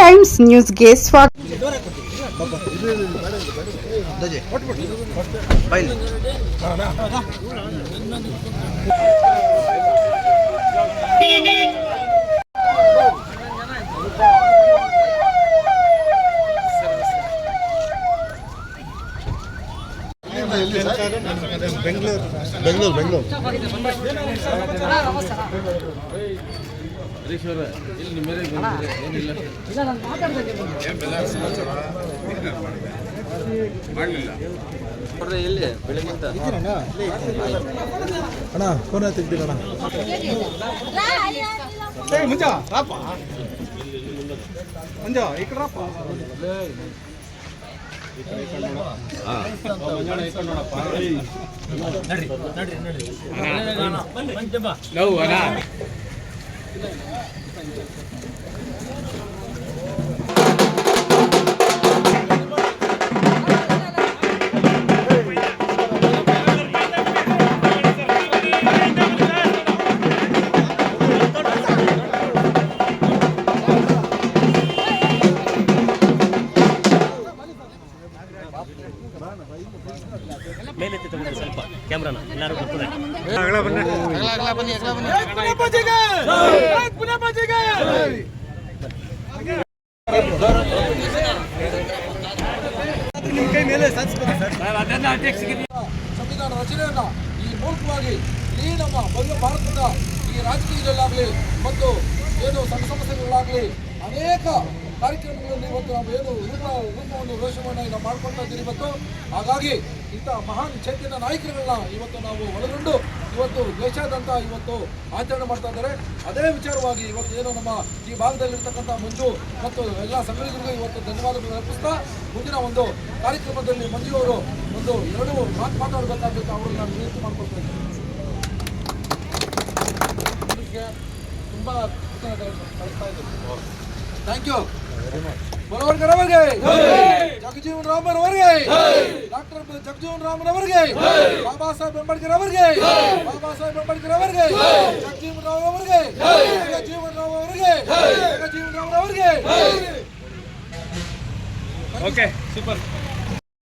Times ನ್ಯೂಸ್ಗೆ ಸ್ವಾಗತ. ಬೆಂಗಳೂರು ಬೆಂಗಳೂರು. ಎಲ್ಲಿ? ಬೆಳಿಗ್ಗೆ ಅಣ್ಣ ಫೋನ್ ತೆಗ್ದಿಲ್ಲ ಅಣ್ಣ ಮುಂಜ ರಾಪ ಮುಂಜ ಈ ಕಡೆ ರಾಪ あっ! ಮೇಲೆತ್ತಿ ತಗೊಂಡ್ರೆ ಸ್ವಲ್ಪ ಕ್ಯಾಮ್ರಾನ ಎಲ್ಲರೂ ಬರ್ತದೆ. ಸಂವಿಧಾನ ರಚನೆಯನ್ನ ಈ ಮೂಲಕವಾಗಿ ಈ ನಮ್ಮ ಭವ್ಯ ಭಾರತದ ಈ ರಾಜಕೀಯದಲ್ಲಾಗಲಿ ಮತ್ತು ಏನು ಸಂಘ ಸಮಸ್ಯೆಗಳಾಗಲಿ ಅನೇಕ ಕಾರ್ಯಕ್ರಮಗಳಲ್ಲಿ ಇವತ್ತು ನಾವು ಏನು ರೂಪ ರೂಪವನ್ನು ರೋಷವನ್ನು ನಾವು ಮಾಡ್ಕೊಳ್ತಾ ಇದ್ದೀವಿ ಇವತ್ತು. ಹಾಗಾಗಿ ಇಂಥ ಮಹಾನ್ ಚೈತನ್ಯ ನಾಯಕರುಗಳನ್ನ ಇವತ್ತು ನಾವು ಒಳಗೊಂಡು ಇವತ್ತು ದೇಶಾದ್ಯಂತ ಇವತ್ತು ಆಚರಣೆ ಮಾಡ್ತಾ ಇದ್ದಾರೆ. ಅದೇ ವಿಚಾರವಾಗಿ ಇವತ್ತು ಏನು ನಮ್ಮ ಈ ಭಾಗದಲ್ಲಿರ್ತಕ್ಕಂಥ ಮಂಜು ಮತ್ತು ಎಲ್ಲ ಸಂಘಟನೆಗಳಿಗೂ ಇವತ್ತು ಧನ್ಯವಾದಗಳು ಅರ್ಪಿಸ್ತಾ ಮುಂದಿನ ಒಂದು ಕಾರ್ಯಕ್ರಮದಲ್ಲಿ ಮಂಜು ಅವರು ಒಂದು ಎರಡು ಮಾತು ಮಾತಾಡಬೇಕಾಗುತ್ತೆ. ಅವರು ನಾನು ವಿನಂತಿ ಮಾಡ್ಕೊಳ್ತಾ ಇದ್ದೀನಿ. ತುಂಬ ಕಳಿಸ್ತಾ ಇದ್ದೀನಿ. ಥ್ಯಾಂಕ್ ಯು ಬರವರ್ಗರ್ ಅವರಿಗೆ ಜಗಜೀವನ್ ರಾಮನ್ ಅವರಿಗೆ. ಡಾಕ್ಟರ್ ಜಗಜೀವನ್ ರಾಮನ್ ಅವರಿಗೆ. ಬಾಬಾ ಸಾಹೇಬ್ ಅಂಬೇಡ್ಕರ್ ಅವರಿಗೆ. ಬಾಬಾ ಸಾಹೇಬ್ ಅಂಬೇಡ್ಕರ್ ಅವರಿಗೆ. ಜಗಜೀವನ್ ರಾವ್ ಅವರಿಗೆ. ಜಗಜೀವನ್ ರಾವ್ ಅವರಿಗೆ. ಜಗಜೀವನ್ ರಾವ್ ಅವರಿಗೆ. Okay super